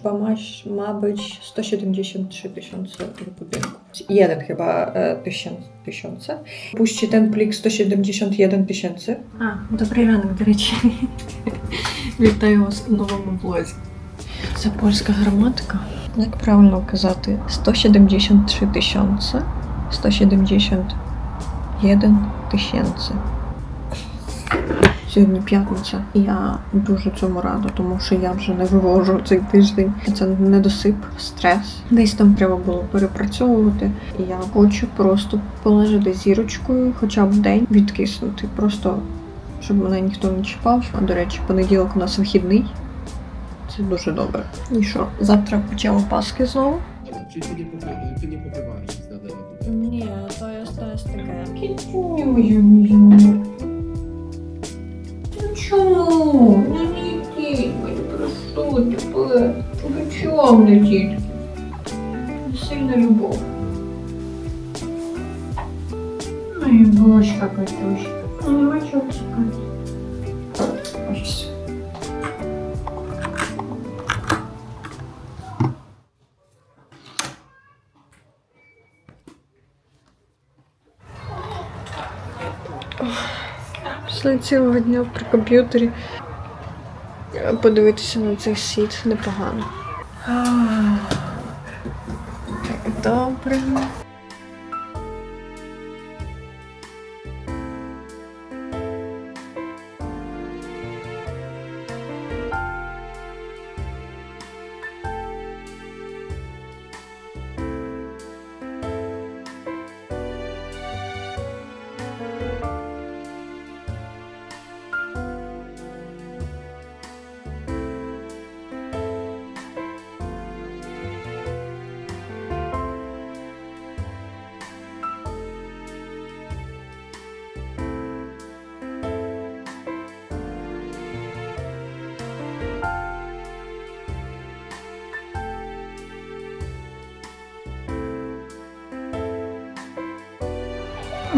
i liczba ma, ma być 173 tysiące budynków. Jeden chyba e, tysiąc, tysiące. Puści ten plik 171 tysięcy. А, добрий ранок, до речі. Вітаю вас у новому влозі. Це польська граматика. Як правильно казати? 173 тисячі. 171 тисячі. Сьогодні п'ятниця, і я дуже цьому рада, тому що я вже не вивожу цей тиждень. Це недосип, стрес. Десь там треба було перепрацьовувати. І я хочу просто полежати зірочкою, хоча б день відкиснути. Просто щоб мене ніхто не чіпав. А до речі, понеділок у нас вихідний. Це дуже добре. І що, завтра почнемо паски знову? Popywałeś nic na temat? Ні, то я стась таке. чому? Ну не йдіть, мені прошу тебе. Ви чому не дітки? Сильна любов. Моя бочка, Катюшка. Ну, нема чого Після цілого дня при комп'ютері е, подивитися на цей світ непогано. Добре.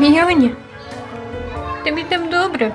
Міоні, тобі там добре?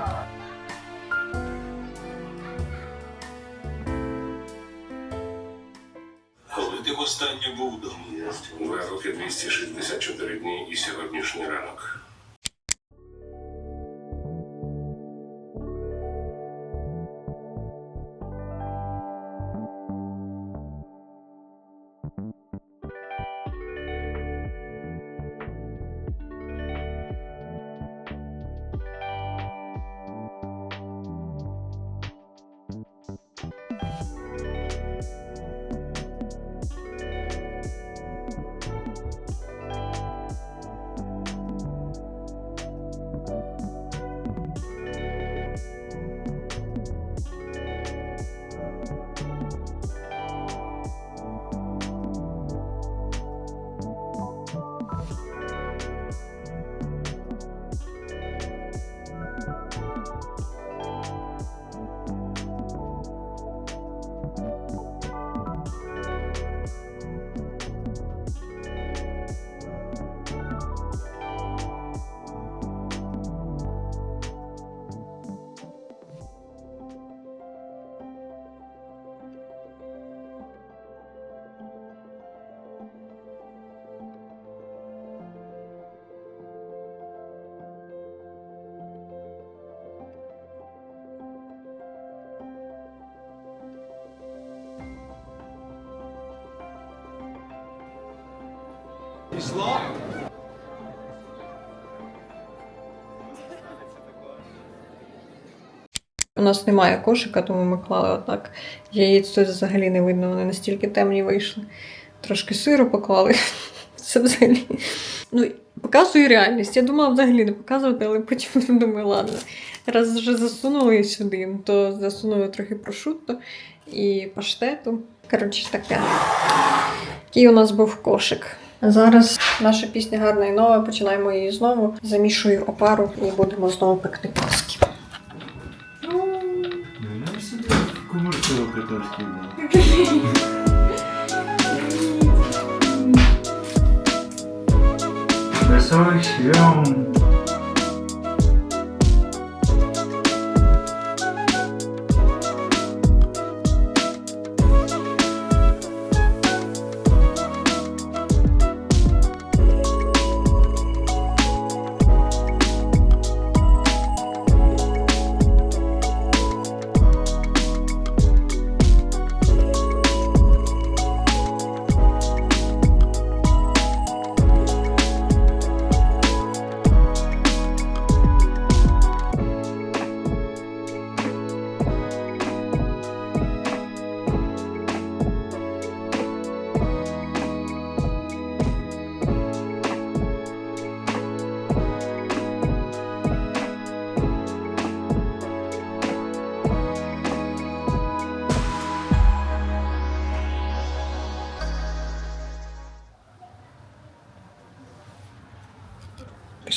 У нас немає кошика, тому ми клали отак. Яєць тут взагалі не видно, вони настільки темні вийшли. Трошки сиру поклали. Це взагалі. Ну, показую реальність. Я думала взагалі не показувати, але потім думаю, ладно. Раз вже засунули сюди, то засунули трохи прошутто і паштету. Коротше, таке. Такий у нас був кошик. Зараз наша пісня гарна і нова. Починаємо її знову. Замішую опару і будемо знову пекти паски. kötü örteyim bunu. Mesaj yok.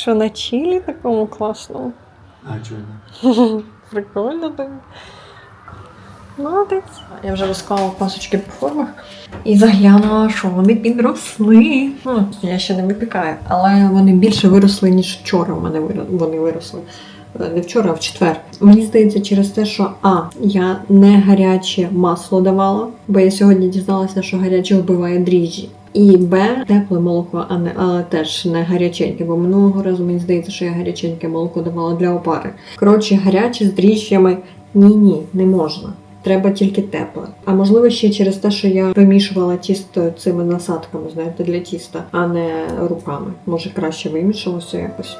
Що на чилі такому класному? А чого? Прикольно так. Молодець. Я вже розклала пасочки по формах і заглянула, що вони підросли. Ну, я ще не випікаю, але вони більше виросли, ніж вчора. в мене вони виросли. Е, Не вчора, а в четвер. Мені здається, через те, що А, я не гаряче масло давала, бо я сьогодні дізналася, що гаряче вбиває дріжджі. І Б тепле молоко, а не але теж не гаряченьке, бо минулого разу мені здається, що я гаряченьке молоко давала для опари. Коротше, гаряче з дріжджами ні, ні, не можна. Треба тільки тепле. А можливо, ще через те, що я вимішувала тісто цими насадками, знаєте, для тіста, а не руками. Може, краще вимішалося якось.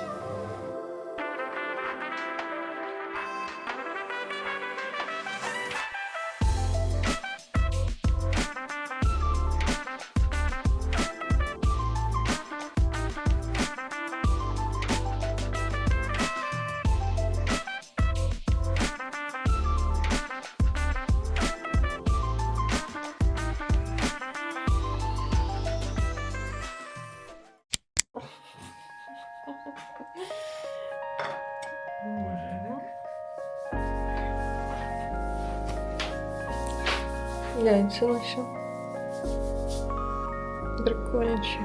Яйця лише. Прикольніші.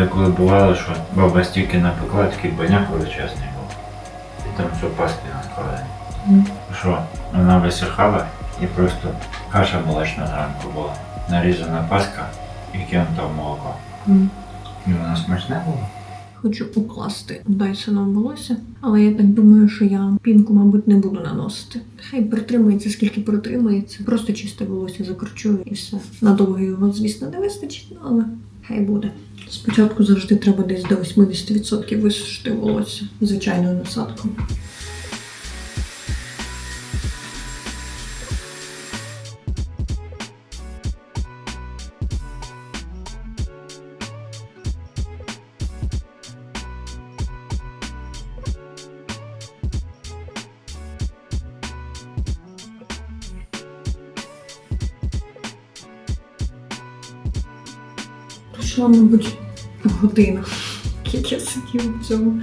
Деколи бувало, що баба стільки напекла, такий баняк величезний був. І там все паски наскладені. Мгм. Що вона висихала і просто каша молочна зранку була. Нарізана паска і кинута в молоко. І вона смачне було. Хочу укласти Дайсона в волосся, але я так думаю, що я пінку, мабуть, не буду наносити. Хай притримається, скільки протримається. Просто чисте волосся закручую і все. Надовго його, звісно, не вистачить, але хай буде. Спочатку завжди треба десь до 80% висушити волосся звичайною насадкою. Пройшла, мабуть, година, як я сиділа в цьому.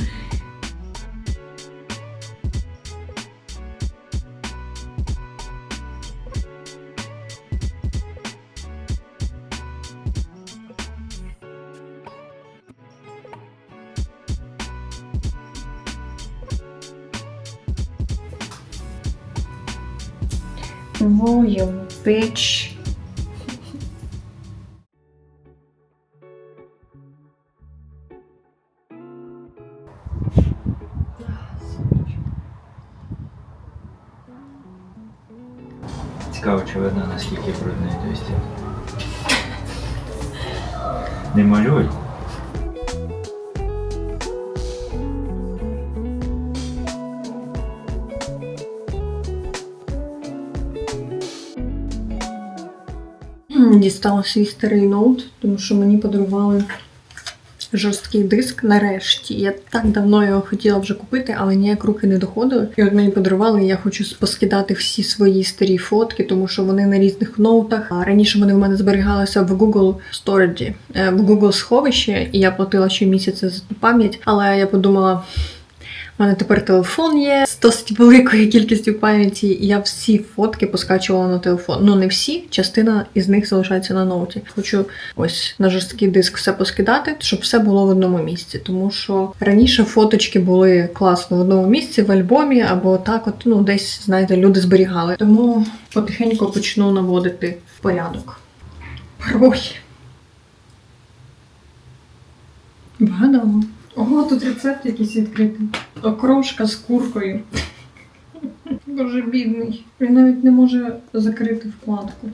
Royal bitch. Той стіл. Не малюй. Дістала свій старий ноут, тому що мені подарували жорсткий диск нарешті. Я так давно його хотіла вже купити, але ніяк руки не доходили. І от мені подарували, я хочу поскидати всі свої старі фотки, тому що вони на різних ноутах. А раніше вони в мене зберігалися в Google Storage, е, в Google сховище, і я платила щомісяця за ту пам'ять. Але я подумала. У мене тепер телефон є з досить великою кількістю пам'яті, і я всі фотки поскачувала на телефон. Ну не всі, частина із них залишається на ноуті. Хочу ось на жорсткий диск все поскидати, щоб все було в одному місці. Тому що раніше фоточки були класно в одному місці, в альбомі, або так, от ну десь знаєте, люди зберігали. Тому потихеньку почну наводити порядок. Парой. Вгадала. Ого, тут рецепт якийсь відкритий. Окрошка з куркою. Дуже бідний. Він навіть не може закрити вкладку.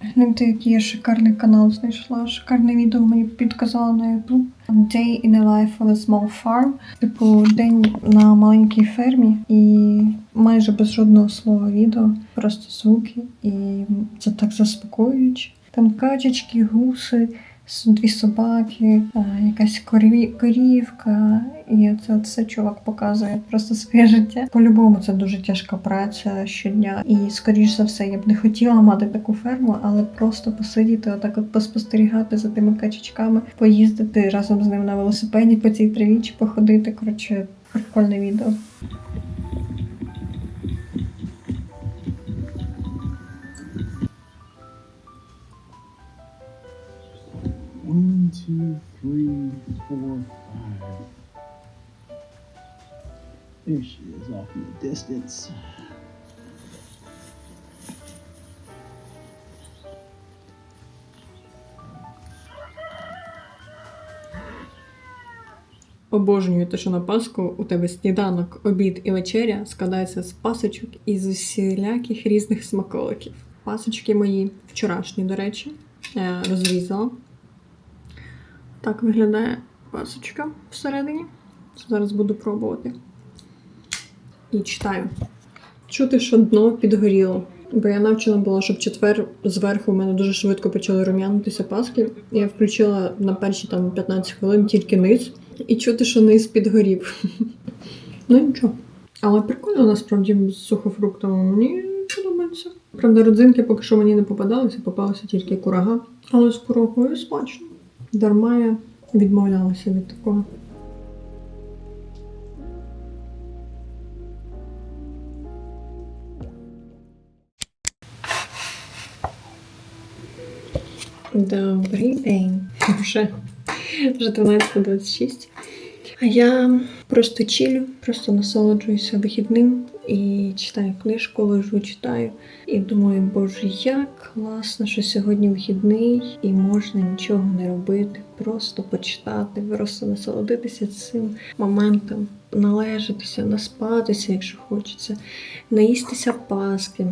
Гляньте, який я шикарний канал знайшла. Шикарне відео мені підказала на YouTube. Day in a life of a small farm. Типу, день на маленькій фермі і майже без жодного слова відео, просто звуки. І це так заспокоююче. Там качечки, гуси, дві собаки, якась корі- корівка, і це все чувак показує просто своє життя. По-любому це дуже тяжка праця щодня. І скоріш за все, я б не хотіла мати таку ферму, але просто посидіти, отак от поспостерігати за тими качечками, поїздити разом з ним на велосипеді по цій траві чи походити. Коротше, прикольне відео. One, two, three, four, five. There she is off in the distance. Обожнюю те, що на Пасху у тебе сніданок, обід і вечеря складається з пасочок і з усіляких різних смаколиків. Пасочки мої вчорашні, до речі, розрізала. Так виглядає пасочка всередині. Зараз буду пробувати. І читаю. Чути, що дно підгоріло. Бо я навчена була, щоб четвер зверху в мене дуже швидко почали рум'янитися паски. Я включила на перші там 15 хвилин тільки низ, і чути, що низ підгорів. ну нічого. Але прикольно насправді з сухофруктами. Мені подобається. Правда, родзинки поки що мені не попадалися, попалася тільки курага. Але з курагою смачно. Дарма я відмовлялася від такого. Добрий день. Вже, вже 12.26. А я просто чилю, просто насолоджуюся вихідним і читаю книжку, лежу, читаю. І думаю, боже, як класно, що сьогодні вихідний і можна нічого не робити, просто почитати, просто насолодитися цим моментом, належатися, наспатися, якщо хочеться, наїстися паски.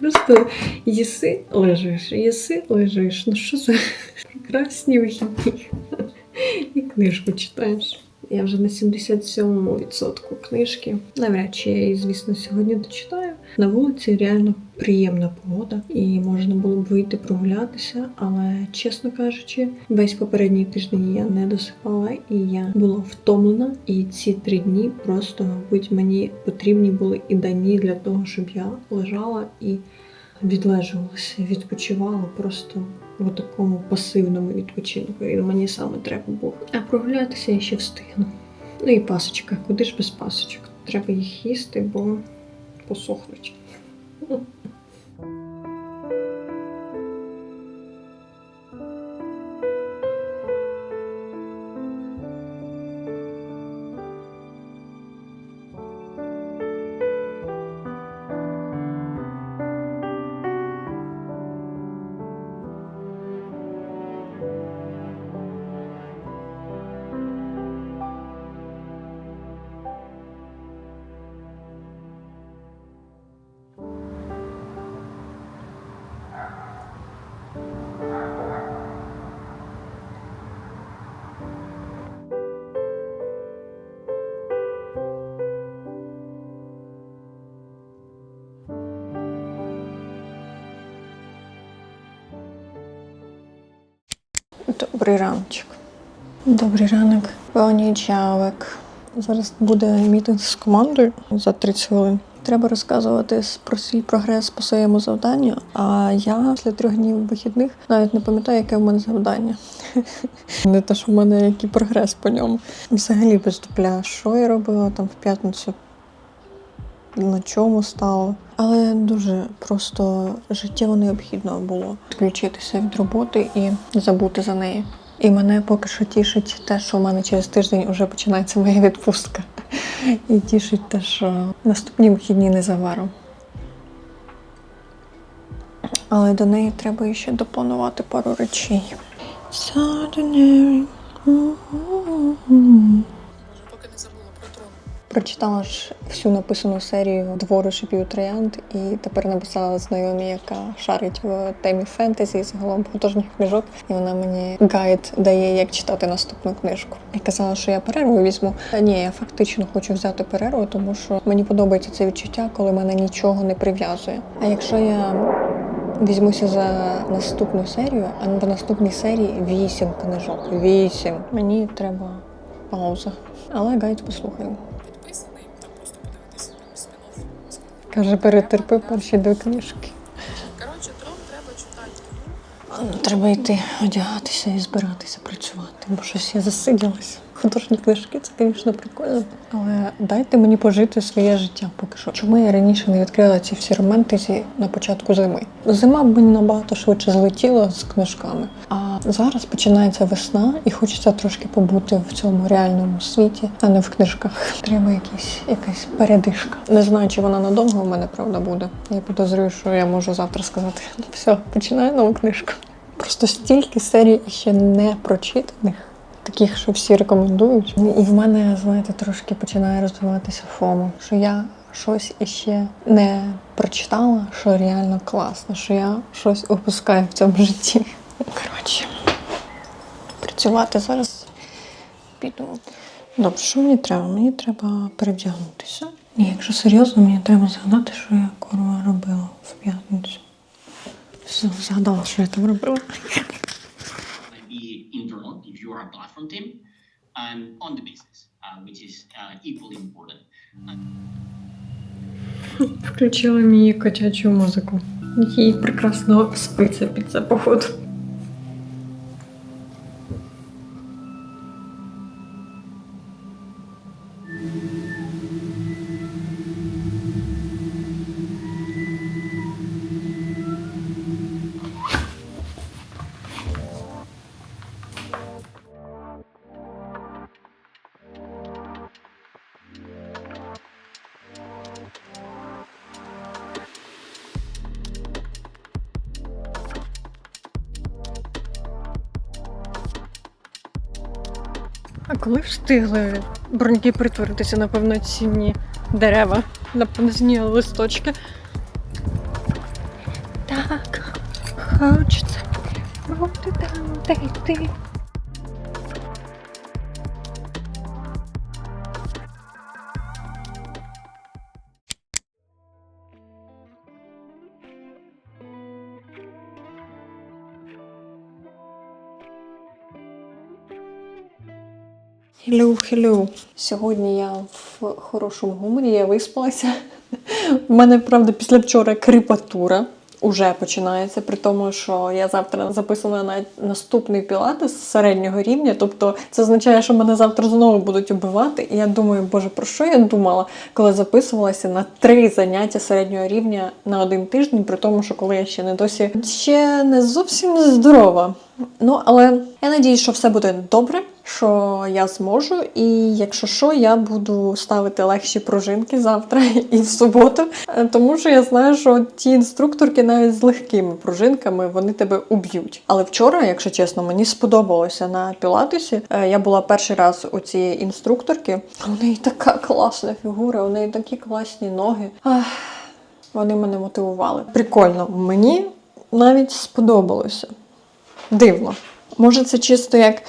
Просто їси, лежиш, їси, лежиш. Ну що за прекрасні вихідні. І книжку читаєш. Я вже на 77-му відсотку книжки. Навряд чи я її, звісно, сьогодні дочитаю. На вулиці реально приємна погода, і можна було б вийти прогулятися, але чесно кажучи, весь попередній тиждень я не досипала і я була втомлена. І ці три дні просто, мабуть, мені потрібні були і дані для того, щоб я лежала і відлежувалася, відпочивала просто в такому пасивному відпочинку. І мені саме треба було. А прогулятися я ще встигну. Ну і пасочка, куди ж без пасочок? Треба їх їсти, бо посохнуть. Добрий раночок. Добрий ранок. Понеділок. Зараз буде мітинг з командою за 30 хвилин. Треба розказувати про свій прогрес по своєму завданню. А я після трьох днів вихідних навіть не пам'ятаю, яке в мене завдання. Не те, що в мене який прогрес по ньому. Взагалі без дупля, що я робила там в п'ятницю, на чому стало. Але дуже просто життєво необхідно було відключитися від роботи і забути за неї. І мене поки що тішить те, що в мене через тиждень вже починається моя відпустка. І тішить те, що наступні вихідні незабаром. Але до неї треба ще допланувати пару речей. Прочитала ж всю написану серію Двору шипів троянд і тепер написала знайомі, яка шарить в темі фентезі, загалом художніх книжок. І вона мені гайд дає, як читати наступну книжку. І казала, що я перерву візьму. А Ні, я фактично хочу взяти перерву, тому що мені подобається це відчуття, коли мене нічого не прив'язує. А якщо я візьмуся за наступну серію, а в наступній серії вісім книжок. Вісім. Мені треба пауза. Але гайд послухаю. Каже, перетерпи перші дві книжки. Коротше, трьом треба читати. Ну, Треба йти одягатися і збиратися працювати, бо щось я засиділася. Художні книжки це, звісно, прикольно. Але дайте мені пожити своє життя поки що. Чому я раніше не відкрила ці всі романтиці на початку зими? Зима б мені набагато швидше злетіла з книжками. А зараз починається весна, і хочеться трошки побути в цьому реальному світі, а не в книжках. Треба якісь, якась передишка. Не знаю, чи вона надовго в мене правда буде. Я підозрюю, що я можу завтра сказати: ну все, починаю нову книжку. Просто стільки серій ще не прочитаних, таких, що всі рекомендують. І в мене, знаєте, трошки починає розвиватися фомо, що я щось іще не прочитала, що реально класно, що я щось упускаю в цьому житті. Коротше, працювати зараз піду. Добре, що мені треба? Мені треба перевдягнутися. Ні, якщо серйозно, мені треба згадати, що я курва робила в п'ятницю. Все, згадала, що я там робила. might be internal if you are a platform team and on the business, uh, which is uh, equally important. Включила мені котячу музику. Їй прекрасно спиться під це походу. Коли встигли броньки перетворитися на повноцінні дерева, на повноцінні листочки? Так, хочеться бути там, де йти. Hello, hello. Сьогодні я в хорошому гуморі, я виспалася. У мене, правда, після вчора кріпатура уже починається, при тому, що я завтра записана на наступний пілатес середнього рівня. Тобто це означає, що мене завтра знову будуть убивати. І я думаю, боже, про що я думала, коли записувалася на три заняття середнього рівня на один тиждень, при тому, що коли я ще не досі ще не зовсім здорова. Ну, але я надіюсь, що все буде добре, що я зможу, і якщо що, я буду ставити легші пружинки завтра і в суботу, Е, тому що я знаю, що ті інструкторки навіть з легкими пружинками вони тебе уб'ють. Але вчора, якщо чесно, мені сподобалося на пілатесі. Е, Я була перший раз у цієї інструкторки. У неї така класна фігура, у неї такі класні ноги. Ах, вони мене мотивували. Прикольно, мені навіть сподобалося. Дивно. Може, це чисто як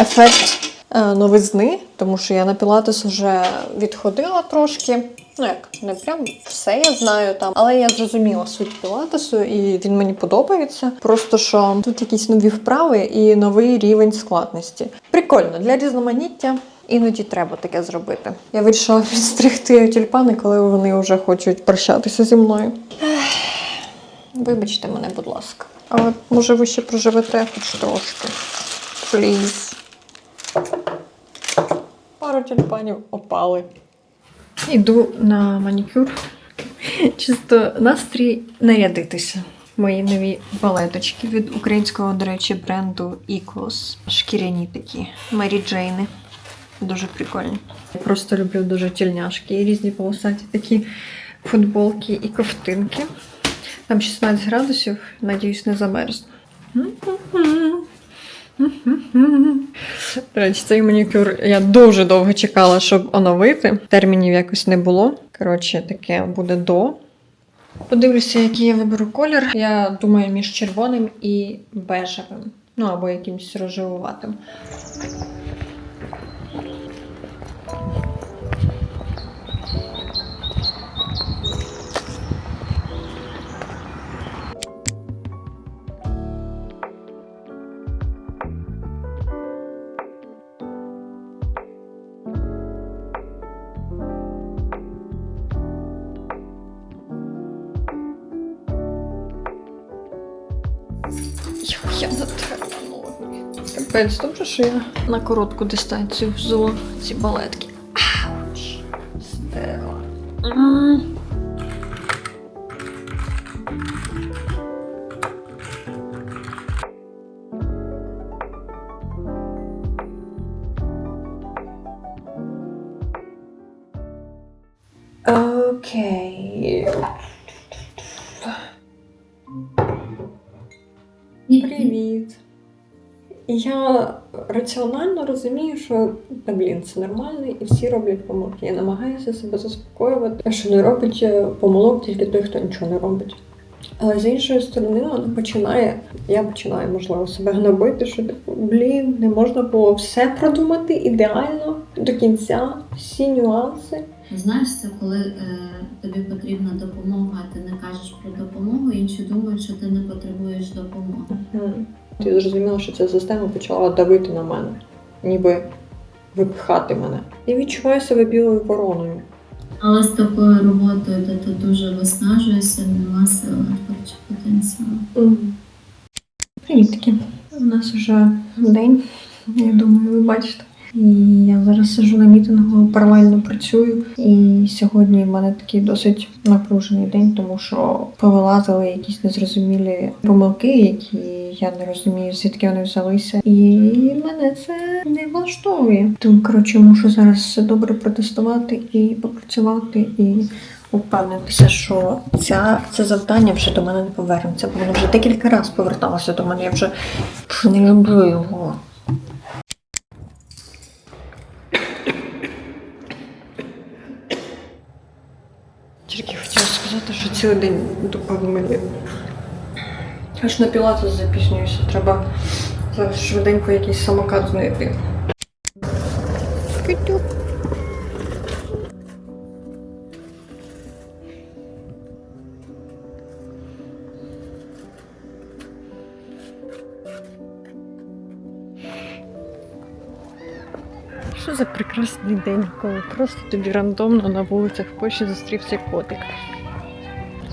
ефект е, новизни, тому що я на пілатес вже відходила трошки. Ну як, не прям все я знаю там, але я зрозуміла суть пілатесу, і він мені подобається. Просто що тут якісь нові вправи і новий рівень складності. Прикольно для різноманіття. Іноді треба таке зробити. Я вирішила підстригти тюльпани, коли вони вже хочуть прощатися зі мною. Вибачте мене, будь ласка. Але може ви ще проживете хоч трошки. Пліз. Пару тюльпанів опали. Іду на манікюр. Чисто настрій нарядитися. Мої нові балеточки від українського, до речі, бренду Equals. Шкіряні такі. Мері Джейни. Дуже прикольні. Я просто люблю дуже тільняшки і різні полосаті такі футболки і ковтинки. Там 16 градусів, надіюсь, не замерзну. Речі, цей манікюр я дуже довго чекала, щоб оновити. Термінів якось не було. Коротше, таке буде до. Подивлюся, який я виберу колір. Я думаю, між червоним і бежевим. Ну або якимось рожевуватим. Капець, добре, що я на коротку дистанцію взула ці балетки. Ауч! Стерла. Окей. Привіт. Я раціонально розумію, що та блін, це нормально, і всі роблять помилки. Я намагаюся себе заспокоювати, що не робить е, помилок тільки той, хто нічого не робить. Але з іншої сторони, вона починає, я починаю, можливо, себе гнобити, що типу, блін, не можна було все продумати ідеально до кінця, всі нюанси. Знаєш, це коли е, тобі потрібна допомога, а ти не кажеш про допомогу, інші думають, що ти не потребуєш допомоги. Мгм. Ти зрозуміла, що ця система почала давити на мене, ніби випихати мене. Я відчуваю себе білою вороною. Але з такою роботою, де ти дуже виснажуєшся, нема сил на творчий потенціал. Привітки. У нас вже день, я думаю, ви бачите. І я зараз сижу на мітингу, паралельно працюю. І сьогодні в мене такий досить напружений день, тому що повилазили якісь незрозумілі помилки, які я не розумію, звідки вони взялися. І мене це не влаштовує. Тому коротше, мушу зараз все добре протестувати і попрацювати і. Упевнитися, що ця, це завдання вже до мене не повернеться, бо воно вже декілька разів поверталося до мене. Я вже не люблю його. Тільки хотіла сказати, що цілий день дупа в мені. Аж на пілатес запізнююся. Треба зараз швиденько якийсь самокат знайти. Що за прекрасний день, коли просто тобі рандомно на вулицях в Польщі зустрівся котик.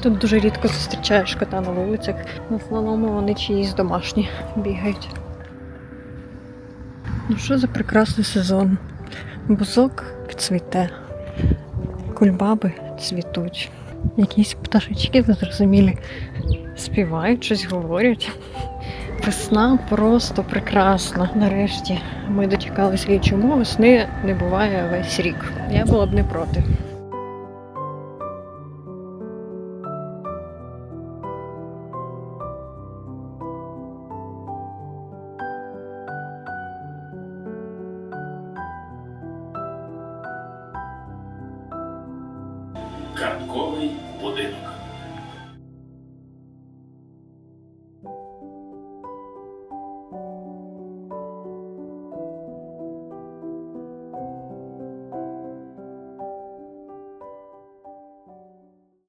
Тут дуже рідко зустрічаєш кота на вулицях. В основному вони чиїсь домашні бігають. Ну що за прекрасний сезон? Бузок цвіте, кульбаби цвітуть. Якісь пташечки незрозумілі співають, щось говорять. Весна просто прекрасна. Нарешті ми дочекалися чому весни не буває весь рік. Я була б не проти.